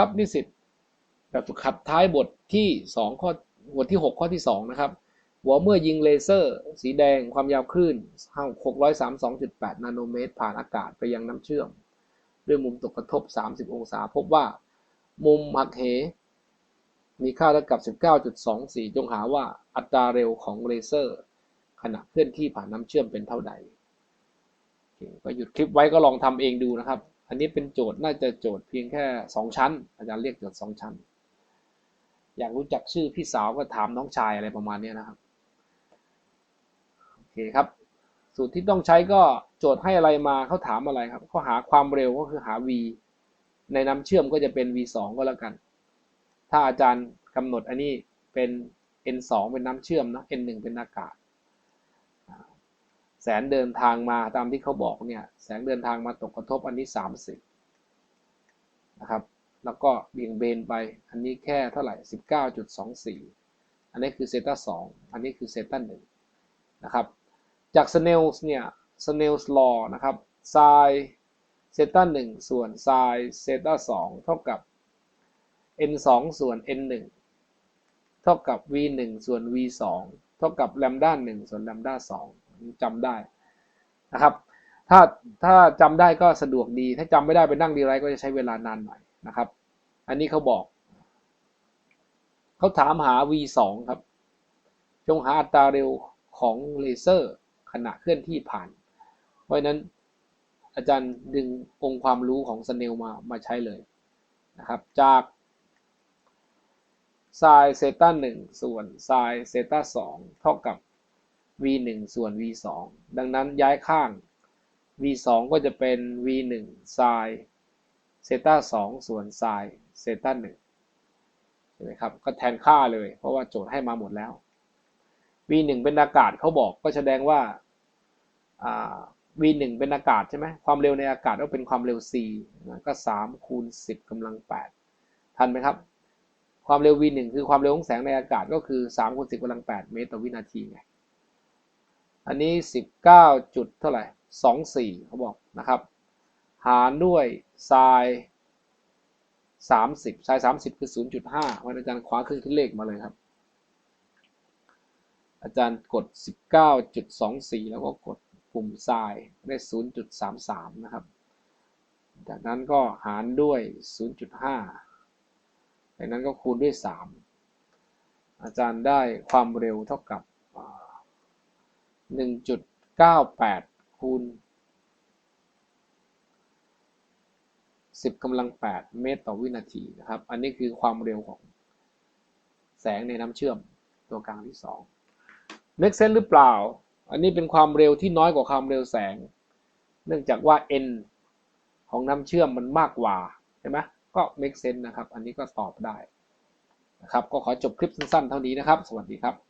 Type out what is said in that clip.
ครับนิสิตแบบฝึกหัดท้ายบทที่สองข้อบทที่หกข้อที่สองนะครับ หัวเมื่อยิงเลเซอร์ สีแดงความยาวคลื่น 632.8 นาโนเมตร ผ่านอากาศไปยังน้ำเชื่อม ด้วยมุมตกกระทบ 30 องศา พบว่า มุมหักเห มีค่าเท่ากับ 19.24 จงหาว่าอัตราเร็วของเลเซอร์ ขณะเคลื่อนที่ผ่านน้ำเชื่อมเป็นเท่าใดก็หยุดคลิปไว้ก็ลองทำเองดูนะครับ อันนี้เป็นโจทย์น่าจะโจทย์เพียงแค่ 2 ชั้น อาจารย์เรียกโจทย์ 2 ชั้น อยากรู้จักชื่อพี่สาวก็ถามน้องชายอะไรประมาณนี้นะครับ โอเคครับ สูตรที่ต้องใช้ก็โจทย์ให้อะไรมาเขาถามอะไรครับเขาหาความเร็วก็คือหา v ในน้ำเชื่อมก็จะเป็น v 2ก็แล้วกัน ถ้าอาจารย์กำหนดอันนี้เป็น n 2เป็นน้ำเชื่อมนะ n 1เป็นอากาศ แสงเดินทางมาตามที่เขาบอกเนี่ยแสงเดินทางมาตกกระทบอันนี้ 30นะครับแล้วก็เบี่ยงเบนไปอันนี้แค่เท่าไหร่ 19.24 อันนี้คือเซต้า2อันนี้คือเซต้า1นะครับจาก Snell's เนี่ย Snell's law นะครับ sin เซต้า1ส่วน sin เซต้า2เท่ากับ n 2ส่วน n 1เท่ากับ v 1ส่วน v 2เท่ากับแลมด้า1ส่วนแลมด้า2 จำได้นะครับ ถ้าถ้าจำได้ก็สะดวกดี ถ้าจำไม่ได้ไปนั่งดีไรก็จะใช้เวลานานหน่อยนะครับ อันนี้เขาบอก เขาถามหา v 2 ครับ จงหาอัตราเร็วของเลเซอร์ขณะเคลื่อนที่ผ่าน เพราะนั้นอาจารย์ดึงองค์ความรู้ของสเนลมามาใช้เลยนะครับ จาก sin เซต้า1ส่วน sin เซต้า2เท่ากับ v 1ส่วน v 2ดังนั้นย้ายข้าง v 2ก็จะเป็น v 1 sin เซตา2ส่วน sin เซตา1ใช่ไหมครับ ก็แทนค่าเลย เพราะว่าโจทย์ให้มาหมดแล้ว v 1เป็นอากาศเขาบอกก็แสดงว่า v 1เป็นอากาศใช่ไหมความเร็วในอากาศก็เป็นความเร็ว c ก็ 3 คูณ 10กำลัง 8 ทันไหมครับ ความเร็ว v 1คือความเร็วของแสงในอากาศก็คือ3คูณ10กำลัง 8 เมตรต่อวินาทีไง อันนี้ 19 จุดเท่าไหร่ 24 เขาบอกนะครับ หารด้วย sin 30 sin 30 คือ 0.5วันอาจารย์คว้าเครื่องคิดเลขมาเลยครับ อาจารย์กด 19.24 แล้วก็กดปุ่ม sin ได้ 0.33 นะครับ จากนั้นก็หารด้วย 0.5 จากนั้นก็คูณด้วย 3 อาจารย์ได้ความเร็วเท่ากับ 1.98 คูณ 10กำลัง 8 เมตรต่อวินาทีนะครับ อันนี้คือความเร็วของแสงในน้ำเชื่อมตัวกลางที่2 make sense หรือเปล่า อันนี้เป็นความเร็วที่น้อยกว่าความเร็วแสง เนื่องจากว่า n ของน้ำเชื่อมมันมากกว่าใช่ไหมก็ make sense นะครับ อันนี้ก็ตอบได้นะครับ ก็ขอจบคลิปสั้นๆ เท่านี้นะครับ สวัสดีครับ